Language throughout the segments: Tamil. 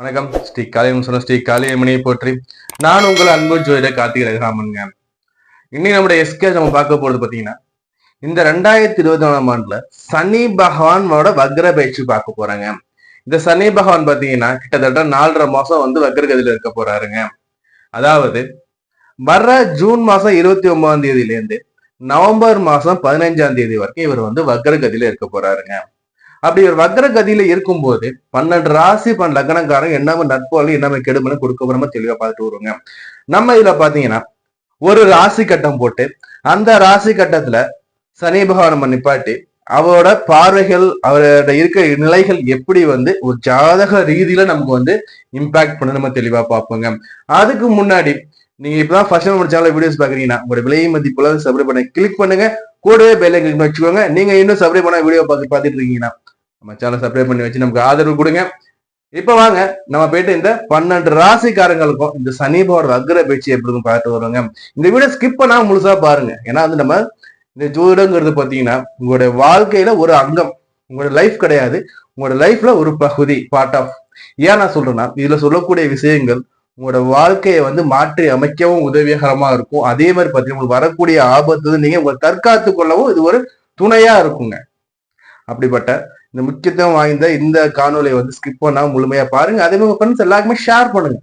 வணக்கம். ஸ்ரீ காளியம் சொன்ன ஸ்ரீ காளியம்மணியை போற்றி நான் உங்கள் அன்பு ஜோதிட கார்த்திகை ரகுராமனுங்க. இன்னைக்கு நம்முடைய எஸ்கே நம்ம பார்க்க போறது பாத்தீங்கன்னா இந்த ரெண்டாயிரத்தி இருபத்தி நாலாம் ஆண்டுல சனி பகவானோட வக்ர பயிற்சி பார்க்க போறாங்க. இந்த சனி பகவான் பாத்தீங்கன்னா கிட்டத்தட்ட நாலரை மாசம் வந்து வக்ரகதியில இருக்க போறாருங்க. அதாவது வர்ற ஜூன் மாசம் இருபத்தி ஒன்பதாம் தேதியில இருந்து நவம்பர் மாசம் பதினைஞ்சாம் தேதி வரைக்கும் இவர் வந்து வக்ரகதியில இருக்க போறாருங்க. அப்படி ஒரு வக்ர கதியில இருக்கும்போது பன்னெண்டு ராசி பன் லக்னக்காரங்க என்னமோ நட்பு என்னமோ கெடுமனு கொடுக்க போறோமோ தெளிவா பார்த்துட்டு வருவாங்க. நம்ம இதுல பாத்தீங்கன்னா ஒரு ராசி கட்டம் போட்டு அந்த ராசி கட்டத்துல சனி பகவான் நம்ம நிப்பாட்டி அவரோட பார்வைகள் அவரோட இருக்க நிலைகள் எப்படி வந்து ஒரு ஜாதக ரீதியில நமக்கு வந்து இம்பாக்ட் பண்ண நம்ம தெளிவா பார்ப்போங்க. அதுக்கு முன்னாடி நீங்க இப்பதான் ஃபர்ஸ்ட் நம்ம சேனல் வீடியோஸ் பாக்குறீங்கன்னா உங்களோட விலை மதிப்புல சப்ஸ்கிரைப் பண்ண கிளிக் பண்ணுங்க. கூடவே பெல்லை கிளிக் வச்சுக்கோங்க. நீங்க இன்னும் சப்ஸ்கிரைப் பண்ண வீடியோ பார்த்து பார்த்துட்டு இருக்கீங்கன்னா நம்ம சேனல் சப்ஸ்கிரைப் பண்ணி வச்சு நமக்கு ஆதரவு கொடுங்க. இப்ப வாங்க நம்ம போயிட்டு இந்த பன்னெண்டு ராசிக்காரங்களுக்கும் இந்த சனிபோட அக்ர பேச்சு எப்படி இருக்கும் பார்த்து வருவாங்க. இந்த வீடியோ ஸ்கிப் பண்ணாம முழுசா பாருங்க. ஏன்னா வந்து நம்ம இந்த ஜோதிடங்கிறது பாத்தீங்கன்னா உங்களுடைய வாழ்க்கையில ஒரு அங்கம் உங்களோட லைஃப் கிடையாது. உங்களோட லைஃப்ல ஒரு பகுதி பார்ட் ஆஃப் ஏன் நான் சொல்றேன்னா இதுல சொல்லக்கூடிய விஷயங்கள் உங்களோட வாழ்க்கையை வந்து மாற்றி அமைக்கவும் உதவிகரமா இருக்கும். அதே மாதிரி பார்த்தீங்கன்னா உங்களுக்கு வரக்கூடிய ஆபத்து நீங்க உங்களை தற்காத்து கொள்ளவும் இது ஒரு துணையா இருக்குங்க. அப்படிப்பட்ட இந்த முக்கியத்துவம் வாய்ந்த இந்த காணொலியை வந்து ஸ்கிப் பண்ணா முழுமையா பாருங்க. அதே மாதிரி ஃப்ரெண்ட்ஸ் எல்லாருக்குமே ஷேர் பண்ணுங்க.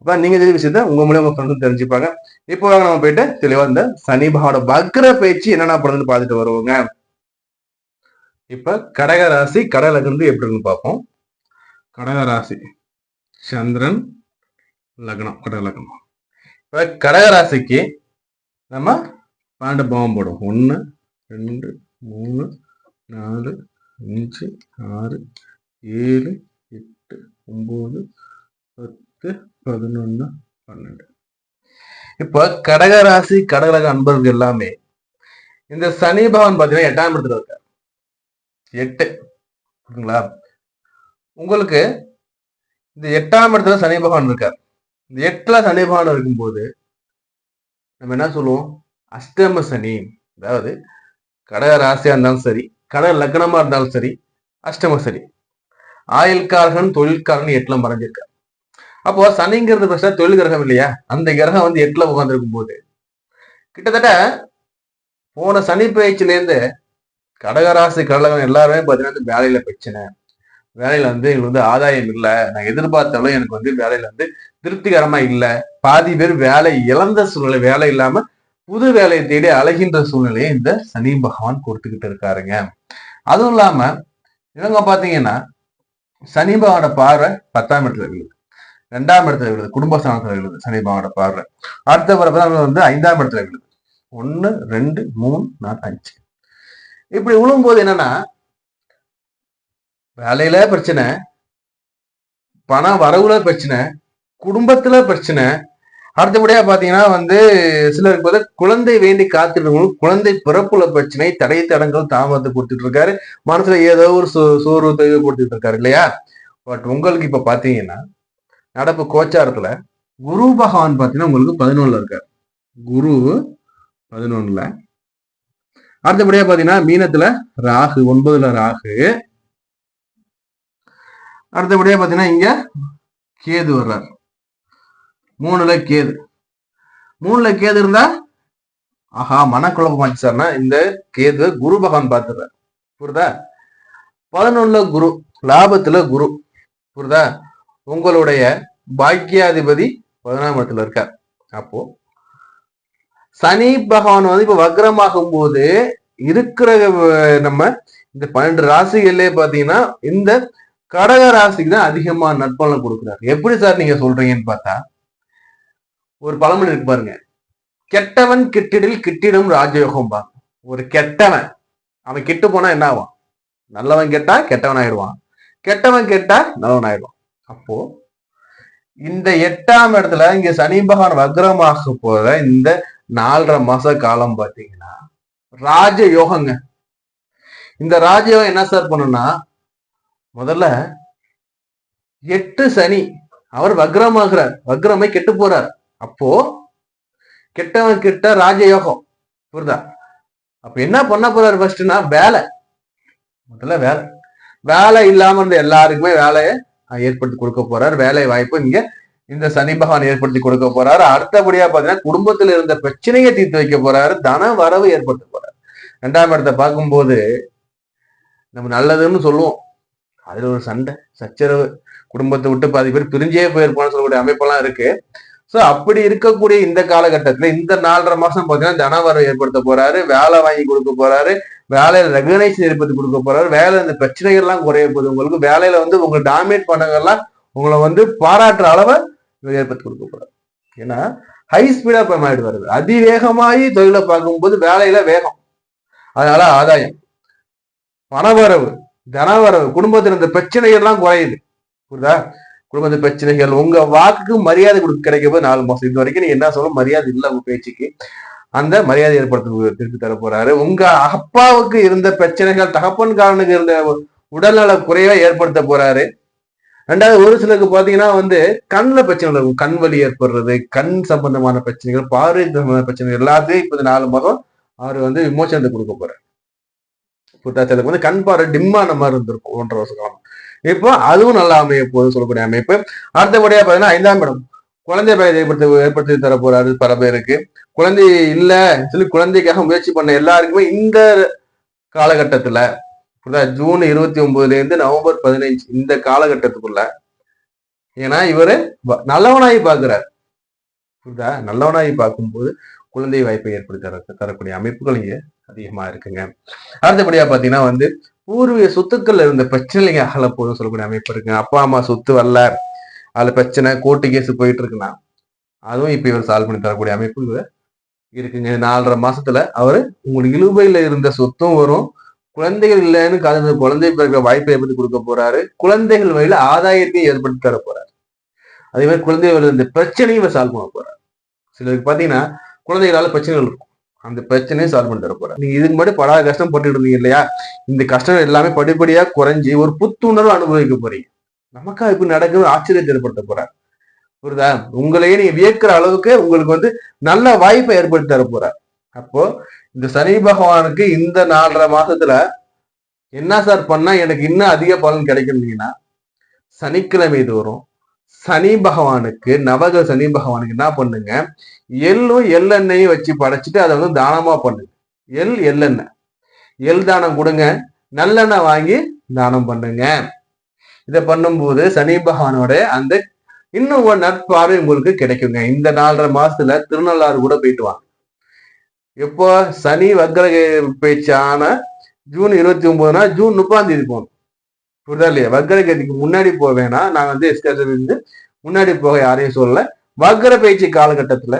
அப்ப நீங்க தெரிஞ்ச விஷயத்த உங்க மூலியம் உங்க ஃப்ரெண்ட்ஸும் தெரிஞ்சுப்பாங்க. இப்போ வாங்க நம்ம போயிட்டு தெளிவா இந்த சனி பகவானோட வக்ர பேச்சு என்னென்ன பண்ணுதுன்னு பார்த்துட்டு வருவோங்க. இப்ப கடக ராசி கடலகிருந்து எப்படி இருக்குன்னு பார்ப்போம். கடகராசி சந்திரன் லக்னம் கடக லக்னம். இப்ப நம்ம பன்னெண்டு பாவம் போடுவோம். ஒன்று ரெண்டு மூணு நாலு அஞ்சு ஆறு ஏழு எட்டு ஒம்பது பத்து பதினொன்று பன்னெண்டு. இப்போ கடகராசி கடகரக அன்பர்கள் எல்லாமே இந்த சனி பகவான் பார்த்தீங்கன்னா எட்டாம் இடத்துல இருக்கார். எட்டு ஓகேங்களா உங்களுக்கு இந்த எட்டாம் இடத்துல சனி பகவான் இருக்கார். இந்த எட்டுல சனி பகவான் இருக்கும்போது நம்ம என்ன சொல்லுவோம்? அஷ்டம சனி அதாவது கடக ராசியா இருந்தாலும் சரி கடன் லக்னமா இருந்தாலும் சரி அஷ்டம சரி. ஆயுள்காரகன் தொழில்காரன் எட்டுல மறைஞ்சிருக்கார். அப்போ சனிங்கிறது பிரச்சனை தொழில் கிரகம் இல்லையா? அந்த கிரகம் வந்து எட்டுல உட்காந்துருக்கும் போது. கிட்டத்தட்ட போன சனி பயிற்சியிலேருந்து கடகராசி கடலகம் எல்லாருமே பார்த்தீங்கன்னா வேலையில பிரச்சனை. வேலையில வந்து எங்களுக்கு வந்து ஆதாயம் இல்லை. நான் எதிர்பார்த்தாலும் எனக்கு வந்து வேலையில வந்து திருப்திகரமா இல்லை. பாதி பேர் வேலை இழந்த சூழ்நிலை வேலை இல்லாம புது வேலையை தேடி அலைகின்ற சூழ்நிலையை இந்த சனி பகவான் கொடுத்துக்கிட்டு இருக்காருங்க. அதுவும் இல்லாம இவங்க பாத்தீங்கன்னா சனி பகவானோட பார்வை பத்தாம் இடத்துல விழுது. ரெண்டாம் இடத்துல விழுது. குடும்ப ஸ்தானத்துல விழுது சனி பகவானோட பார்வை. அடுத்த பிறகு வந்து ஐந்தாம் இடத்துல விழுது. ஒன்னு ரெண்டு மூணு நாலு அஞ்சு. இப்படி விழும்போது என்னன்னா வேலையில பிரச்சனை பணம் வரவுல பிரச்சனை குடும்பத்துல பிரச்சனை அடுத்தபடியா பாத்தீங்கன்னா வந்து சிலருக்கு பார்த்தா குழந்தை வேண்டி காத்துட்டு குழந்தை பிறப்புல பிரச்சனை தடை தடங்கள் தாமதத்தை கொடுத்துட்டு இருக்காரு மனசுல ஏதோ ஒரு சோ சோர்வு தெளிவு கொடுத்துட்டு இருக்காரு இல்லையா? பட் உங்களுக்கு இப்ப பாத்தீங்கன்னா நடப்பு கோச்சாரத்துல குரு பகவான் பாத்தீங்கன்னா உங்களுக்கு பதினொன்னுல இருக்காரு. குரு பதினொன்னுல. அடுத்தபடியா பாத்தீங்கன்னா மீனத்துல ராகு ஒன்பதுல ராகு. அடுத்தபடியா பாத்தீங்கன்னா இங்க கேது வர்றாரு. மூணுல கேது. மூணுல கேது இருந்தா? ஆஹா மனக்குழப்பமாச்சு சார்னா இந்த கேது குரு பகவான் பார்த்துறாரு புரியுதா? பதினொன்னுல குரு லாபத்துல குரு. புரியுதா? உங்களுடைய பாக்கியாதிபதி பதினாம் இடத்துல இருக்கார். அப்போ சனி பகவான் வந்து இப்ப வக்ரமாகும் போது இருக்கிற நம்ம இந்த பன்னெண்டு ராசிகள்லயே பாத்தீங்கன்னா இந்த கடக ராசிக்கு தான் அதிகமா நற்பலன் கொடுக்குறாரு. எப்படி சார் நீங்க சொல்றீங்கன்னு பார்த்தா ஒரு பழமொழி இருக்கு பாருங்க. கெட்டவன் கிட்டிடில் கிட்டிடும் ராஜயோகம் பா. ஒரு கெட்டவன் அவன் கெட்டு போனா என்ன ஆவான்? நல்லவன் கெட்டா கெட்டவன் ஆயிடுவான் கெட்டவன் கெட்டா நல்லவன் ஆயிடுவான் அப்போ இந்த எட்டாம் இடத்துல இங்க சனி பகவான் வக்ரமாக போற இந்த நாலரை மாச காலம் பாத்தீங்கன்னா ராஜ யோகங்க இந்த ராஜயோகம் என்ன சார் பண்ணுன்னா முதல்ல எட்டு சனி அவர் வக்ரமாகிறார். வக்ரமை கெட்டு போறார். அப்போ கெட்டவன் கிட்ட ராஜயோகம் புரிதா? அப்ப என்ன பண்ண போறாரு ஃபர்ஸ்ட்னா வேலை. முதல்ல வேலை. வேலை இல்லாம இருந்த எல்லாருக்குமே வேலையை ஏற்படுத்தி கொடுக்க போறார். வேலை வாய்ப்பு இங்க இந்த சனி பகவான் ஏற்படுத்தி கொடுக்க போறாரு. அடுத்தபடியா பாத்தீங்கன்னா குடும்பத்துல இருந்த பிரச்சனையை தீர்த்து வைக்க போறாரு. தன வரவு ஏற்படுத்த போறாரு. ரெண்டாம் இடத்தை பார்க்கும்போது நம்ம நல்லதுன்னு சொல்லுவோம். அதுல ஒரு சண்டை சச்சரவு. குடும்பத்தை விட்டு பாதி பேர் பிரிஞ்சே போயிருப்பான்னு சொல்லக்கூடிய அமைப்பெல்லாம் இருக்கு. சோ அப்படி இருக்கக்கூடிய இந்த காலகட்டத்துல இந்த நாலரை மாசம் பாத்தீங்கன்னா தனவரவு ஏற்படுத்த போறாரு வேலை வாங்கி கொடுக்க போறாரு வேலையில ரெகனைஸ் ஏற்படுத்தி கொடுக்க போறாரு வேலையில இந்த பிரச்சனைகள் எல்லாம் குறைய போகுது. உங்களுக்கு வேலையில வந்து உங்களை டாமினேட் பண்ணவங்கெல்லாம் உங்களை வந்து பாராட்டுற அளவை ஏற்படுத்தி கொடுக்க போறாரு. ஏன்னா ஹை ஸ்பீடா பெர்மாயிட் வருது அதிவேகமாயி தொழிலை பார்க்கும்போது வேலையில வேகம். அதனால ஆதாயம். பணவரவு தனவரவு குடும்பத்தில் இந்த பிரச்சனைகள் எல்லாம் குறையுது. புரியுதா? குடும்பத்து பிரச்சனைகள் உங்க வாக்குக்கு மரியாதை கொடுக்க கிடைக்கப்போ நாலு மாசம். இது வரைக்கும் நீங்க என்ன சொல்ல மரியாதை இல்லை உங்க பேச்சுக்கு. அந்த மரியாதை ஏற்படுத்த திருப்பி தர போறாரு உங்க அப்பாவுக்கு இருந்த பிரச்சனைகள் தகப்பன்காரனுக்கு இருந்த உடல்நல குறைவை ஏற்படுத்த போறாரு. ரெண்டாவது ஒரு சிலருக்கு பாத்தீங்கன்னா வந்து கண்ணில் பிரச்சனை இருக்கும் கண் வலி ஏற்படுறது கண் சம்பந்தமான பிரச்சனைகள் பார்வை சம்பந்தமான பிரச்சனைகள் எல்லாத்தையும் இப்போ நாலு மாதம் அவர் வந்து விமோசனத்தை கொடுக்க போறாரு. புத்தாச்சலுக்கு வந்து கண் பார்வை டிம்மான மாதிரி இருந்திருக்கும் ஒன்றரை வருஷம் காலம். இப்போ அதுவும் நல்லா அமைய போகுது சொல்லக்கூடிய அமைப்பு. அடுத்தபடியா பாத்தீங்கன்னா ஐந்தாம் இடம். குழந்தை பயத்தை ஏற்படுத்தி ஏற்படுத்தி தர போறாரு பல பேருக்கு. குழந்தை இல்ல சொல்லி குழந்தைக்காக முயற்சி பண்ண எல்லாருக்குமே இந்த காலகட்டத்துல ஜூன் இருபத்தி ஒன்பதுல இருந்து நவம்பர் பதினைஞ்சு இந்த காலகட்டத்துக்குள்ள ஏன்னா இவரு வ- நல்லவனாகி பாக்குறாரு புரியுதா? நல்லவனாகி பார்க்கும்போது குழந்தை வாய்ப்பை ஏற்படுத்தி தர தரக்கூடிய அமைப்புகள் இங்க அதிகமா இருக்குங்க. அடுத்தபடியா பாத்தீங்கன்னா வந்து பூர்வீக சொத்துக்கள்ல இருந்த பிரச்சனைங்க அகல போதும் சொல்லக்கூடிய அமைப்பு இருக்குங்க. அப்பா அம்மா சொத்து வரல. அதுல பிரச்சனை கோர்ட்டு கேஸ் போயிட்டு இருக்குன்னா அதுவும் இப்ப இவர் சால்வ் பண்ணி தரக்கூடிய அமைப்பு இருக்குங்க. நாலரை மாசத்துல அவரு உங்களுக்கு இழுவையில இருந்த சொத்தும் வரும். குழந்தைகள் இல்லைன்னு கலந்து குழந்தை பிறகு வாய்ப்பை ஏற்படுத்தி கொடுக்க போறாரு. குழந்தைகள் வழியில ஆதாயத்தையும் ஏற்படுத்தி தர போறாரு. அதே மாதிரி குழந்தைகள் இருந்த பிரச்சனையும் இவர் சால்வ் பண்ண போறாரு. சிலருக்கு பாத்தீங்கன்னா குழந்தைகளால பிரச்சனைகள் இருக்கும். அந்த பிரச்சனையும் சால்வ் பண்ணி தர நீங்க இதுக்கு முன்னாடி படாத கஷ்டம் பட்டுட்டு இருந்தீங்க இல்லையா? இந்த கஷ்டம் எல்லாமே படிப்படியா குறைஞ்சி ஒரு புத்துணர்வு அனுபவிக்க போறீங்க. நமக்கா இப்ப நடக்குது ஆச்சரியத்தை ஏற்படுத்த போறார். புரியுதா? உங்களையே நீங்க வியக்கிற அளவுக்கு உங்களுக்கு வந்து நல்ல வாய்ப்பை ஏற்படுத்தி தர போறார். அப்போ இந்த சனி பகவானுக்கு இந்த நாலரை மாசத்துல என்ன சார் பண்ணா எனக்கு இன்னும் அதிக பலன் கிடைக்கும்னீங்கன்னா சனிக்கிழமை தோறும் சனி பகவானுக்கு நவக சனி பகவானுக்கு என்ன பண்ணுங்க? எள்ளும் எள்ளெண்ணையும் வச்சு படைச்சிட்டு அதை வந்து தானமா பண்ணுங்க. எள் எள்ளெண்ணெய். எள் தானம் கொடுங்க. நல்லெண்ணெய் வாங்கி தானம் பண்ணுங்க. இதை பண்ணும்போது சனி பகவானோட அந்த இன்னும் ஒரு நட்பார்வை உங்களுக்கு கிடைக்குங்க. இந்த நாலரை மாசத்துல திருநள்ளாறு கூட போயிட்டு வாங்க. இப்போ சனி வக்கர பேச்சான ஜூன் இருபத்தி ஒன்பதுனா ஜூன் முப்பாம் தேதி போகணும். புரிதா இல்லையா? வக்கரகதிக்கு முன்னாடி போக வேணாம். நான் வந்து எஸ்கர்ஷன் இருந்து முன்னாடி போக யாரையும் சொல்லல. வக்கர பயிற்சி காலகட்டத்துல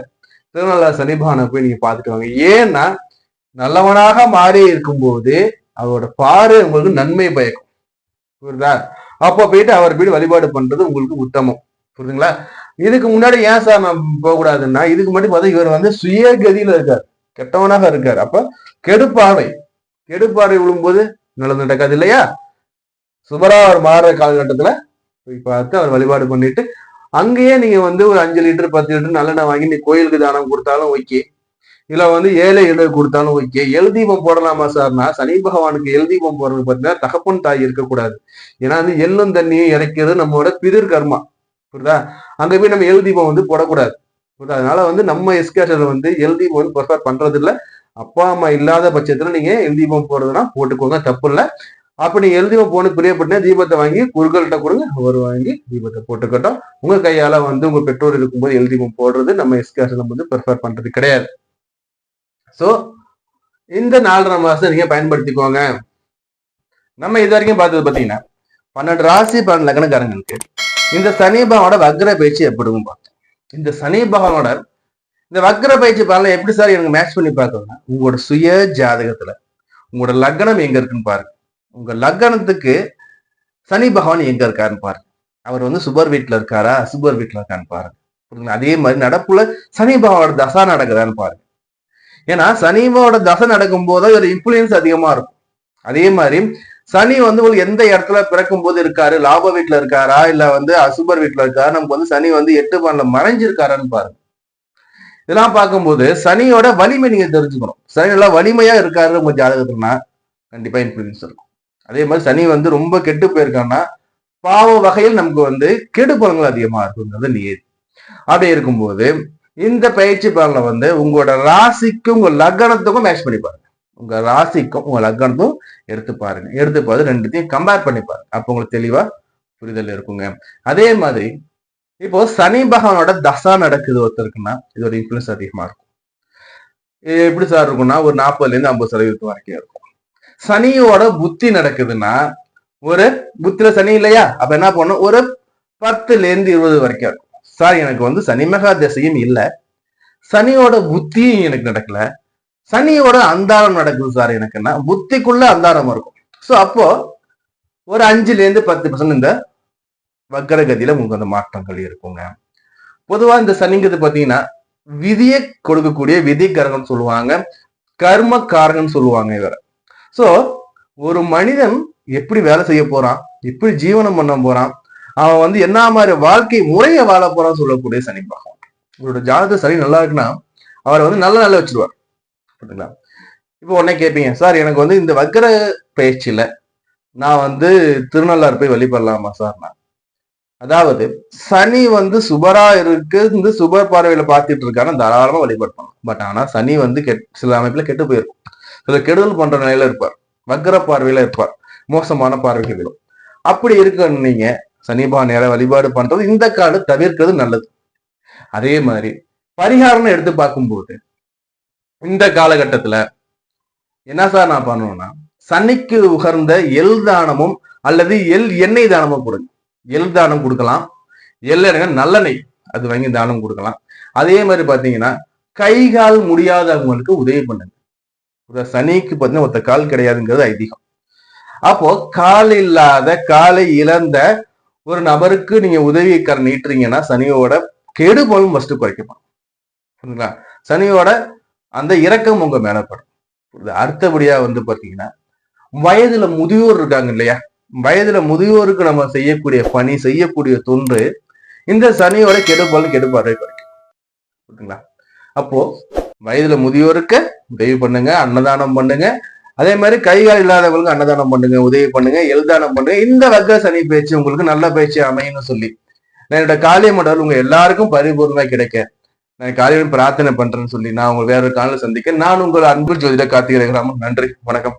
திருநள்ளாறு சனி போய் நீங்க பார்த்துட்டு வாங்க. ஏன்னா நல்லவனாக மாறி இருக்கும்போது அவரோட பாரு உங்களுக்கு நன்மை பயக்கும். புரியுதா அப்போ போயிட்டு அவர் போய் வழிபாடு பண்றது உங்களுக்கு உத்தமம். புரியுதுங்களா இதுக்கு முன்னாடி ஏன் சார் நான் போகக்கூடாதுன்னா இதுக்கு முன்னாடி பார்த்தா இவர் வந்து சுயகதியில இருக்கார். கெட்டவனாக இருக்கார். அப்ப கெடுப்பார்வை. கெடுப்பார்வை விழும்போது நல்லது நடக்காது இல்லையா? சுபரா அவர் மாறுற காலகட்டத்துல போய் பார்த்து அவர் வழிபாடு பண்ணிட்டு அங்கேயே நீங்க வந்து ஒரு அஞ்சு லிட்டர் பத்து லிட்டர் நல்லெண்ணெய் வாங்கி நீ கோயிலுக்கு தானம் கொடுத்தாலும் ஓகே. இல்ல வந்து ஏழை எழுத கொடுத்தாலும் ஓகே. எழுதீபம் போடலாமா சார்னா சனி பகவானுக்கு எழுதீபம் தீபம் போடுறது பார்த்தீங்கன்னா தகப்பன் தாய் இருக்கக்கூடாது. ஏன்னா வந்து எள்ளும் தண்ணியும் இறைக்கிறது நம்மளோட பிதிர் கர்மா. புரியுதா? அங்க போய் நம்ம எழுதீபம் வந்து போடக்கூடாது. புரியுதா? அதனால வந்து நம்ம எஸ்கேஷன்ல வந்து எழுதீபம் வந்து ப்ரிஃபர் பண்றது இல்ல அப்பா அம்மா இல்லாத பட்சத்துல நீங்க எழுதீபம் போடுறதுன்னா போட்டுக்கோங்க. தப்பு இல்லை. அப்ப நீங்க எல் தீபம் போன தீபத்தை வாங்கி குருக்கள்கிட்ட கொடுங்க அவர் வாங்கி தீபத்தை போட்டுக்கட்டும். உங்க கையால வந்து உங்க பெற்றோர் இருக்கும்போது எல் போடுறது நம்ம எஸ்கேஷன்ல வந்து ப்ரிஃபர் பண்றது கிடையாது. சோ இந்த நாலரை மாசம் நீங்க பயன்படுத்திக்கோங்க. நம்ம இது வரைக்கும் பார்த்தது பாத்தீங்கன்னா பன்னெண்டு ராசி பன்னெண்டு லக்னக்காரங்களுக்கு இந்த சனி பகவானோட வக்ர பயிற்சி எப்படின்னு பார்த்தோம். இந்த சனி பகவானோட இந்த வக்ர பயிற்சி பலனை எப்படி சார் எனக்கு மேட்ச் பண்ணி பார்த்தோம்னா உங்களோட சுய ஜாதகத்துல உங்களோட லக்னம் எங்க இருக்குன்னு பாருங்க. உங்க லக்னத்துக்கு சனி பகவான் எங்க இருக்காருன்னு பாருங்க. அவர் வந்து சுபர் வீட்டுல இருக்காரா? அசுபர் வீட்டுல இருக்கான்னு பாருங்க. புரியுங்களா அதே மாதிரி நடப்புல சனி பகவானோட தசா நடக்குதான்னு பாருங்க. ஏன்னா சனிவோட தசை நடக்கும் போது ஒரு இன்ஃபுளுயன்ஸ் அதிகமா இருக்கும். அதே மாதிரி சனி வந்து உங்களுக்கு எந்த இடத்துல பிறக்கும் போது இருக்காரு? லாப வீட்டுல இருக்காரா? இல்ல வந்து அசுபர் வீட்டுல இருக்காரு? நமக்கு வந்து சனி வந்து எட்டு பண்ணல மறைஞ்சிருக்காரான்னு பாருங்க. இதெல்லாம் பார்க்கும்போது சனியோட வலிமை நீங்க தெரிஞ்சுக்கணும். சனி நல்லா வலிமையா இருக்காரு உங்க ஜாதகத்துலனா கண்டிப்பா இன்ஃபுளுயன்ஸ் இருக்கும். அதே மாதிரி சனி வந்து ரொம்ப கெட்டு போயிருக்கான்னா பாவ வகையில் நமக்கு வந்து கெடு பலன்கள் அதிகமா இருக்குங்கிறது நீர் அப்படி இருக்கும்போது இந்த பயிற்சி பலனை வந்து உங்களோட ராசிக்கும் உங்க லக்னத்துக்கும் மேட்ச் பண்ணி பாருங்க. உங்க ராசிக்கும் உங்க லக்னத்தும் எடுத்து பாருங்க. எடுத்து பார்த்து ரெண்டுத்தையும் கம்பேர் பண்ணி பாருங்க. அப்போ உங்களுக்கு தெளிவா புரிதல் இருக்குங்க. அதே மாதிரி இப்போ சனி பகவானோட தசா நடக்குது ஒருத்தருக்குன்னா இதோட இன்ஃபுளுன்ஸ் அதிகமா இருக்கும். இது எப்படி சார் இருக்கும்னா ஒரு நாற்பதுல இருந்து ஐம்பது சதவீதம் வரைக்கும் இருக்கும். சனியோட புத்தி நடக்குதுன்னா ஒரு புத்தில சனி இல்லையா? அப்ப என்ன பண்ணும் ஒரு பத்துல இருந்து இருபது வரைக்கும். இருக்கும் சார் எனக்கு வந்து சனி மகா திசையும் இல்லை. சனியோட புத்தியும் எனக்கு நடக்கல. சனியோட அந்தாரம் நடக்குது சார் எனக்குன்னா. புத்திக்குள்ள அந்தாரம் இருக்கும். ஸோ அப்போ ஒரு அஞ்சுல இருந்து பத்து பர்சன்ட் இந்த வக்கரகதியில உங்களுக்கு அந்த மாற்றங்கள் இருக்குங்க. பொதுவா இந்த சனிங்கிறது பாத்தீங்கன்னா விதியை கொடுக்கக்கூடிய விதிக்காரங்கன்னு சொல்லுவாங்க. கர்மக்காரங்கன்னு சொல்லுவாங்க இவரை. சோ ஒரு மனிதன் எப்படி வேலை செய்ய போறான்? எப்படி ஜீவனம் பண்ண போறான்? அவன் வந்து என்ன மாதிரி வாழ்க்கை முறையை வாழ போறான்னு சொல்லக்கூடிய சனி பகவான். இவரோட ஜாதக சனி நல்லா இருக்குன்னா அவரை வந்து நல்ல நல்ல வச்சிருவார். புரியுதுங்களா? இப்போ உடனே கேட்பீங்க சார் எனக்கு வந்து இந்த வக்கர பயிற்சியில நான் வந்து திருநள்ளாறு போய் வழிபடலாமா சார் அதாவது சனி வந்து சுபரா இருக்கு இந்த சுபர் பார்வையில பார்த்துட்டு இருக்கான்னு தாராளமா வழிபாடு பட் ஆனா சனி வந்து கெட் சில அமைப்புல கெட்டு போயிருக்கும். சில கெடுதல் பண்ற நிலையில இருப்பார். வக்கர பார்வையில இருப்பார். மோசமான பார்வைகள் அப்படி இருக்க நீங்க சனிபா நேர வழிபாடு பண்றது இந்த காடு தவிர்க்கிறது நல்லது. அதே மாதிரி பரிகாரம்னு எடுத்து பார்க்கும்போது இந்த காலகட்டத்துல என்ன சார் நான் பண்ணணும்னா சனிக்கு உகர்ந்த எல் தானமும் அல்லது எல் எண்ணெய் தானமும் கொடுங்க. எல் தானம் கொடுக்கலாம். எல் எண்ணெய் நல்லெண்ணெய். அது வாங்கி தானம் கொடுக்கலாம். அதே மாதிரி பாத்தீங்கன்னா கை கால் முடியாதவங்களுக்கு உதவி பண்ணுங்க. ஒரு சனிக்கு பார்த்தீங்கன்னா ஒருத்த கால் கிடையாதுங்கிறது ஐதீகம். அப்போ கால் இல்லாத காலை இழந்த ஒரு நபருக்கு நீங்க உதவி கர நீட்டுறீங்கன்னா சனியோட கெடுபலும் ஃபர்ஸ்ட் குறைக்கப்படும். புரியுதுங்களா சனியோட அந்த இரக்கம் உங்க மேலப்படும் அடுத்தபடியா வந்து பாத்தீங்கன்னா வயதுல முதியோர் இருக்காங்க இல்லையா? வயதுல முதியோருக்கு நம்ம செய்யக்கூடிய பணி செய்யக்கூடிய தொன்று இந்த சனியோட கெடுபல் கெடுபாடு குறைக்கும். புரியுதுங்களா அப்போ வயதுல முதியோருக்கு உதவி பண்ணுங்க அன்னதானம் பண்ணுங்க. அதே மாதிரி கைகால் இல்லாதவங்களுக்கு அன்னதானம் பண்ணுங்க உதவி பண்ணுங்க எழுதானம் பண்ணுங்க. இந்த வர்க்க சனி பேச்சு உங்களுக்கு நல்ல பேச்சு அமையும்னு சொல்லி. நான் என்னோட காளிய மண்டல் உங்க எல்லாருக்கும் பரிபூர்ணமா கிடைக்க. நான் காலையில் பிரார்த்தனை பண்றேன்னு சொல்லி நான் உங்க வேற ஒரு காலையில் சந்திக்க நான் உங்கள் அன்பு ஜோதிட கார்த்திகை நன்றி வணக்கம்.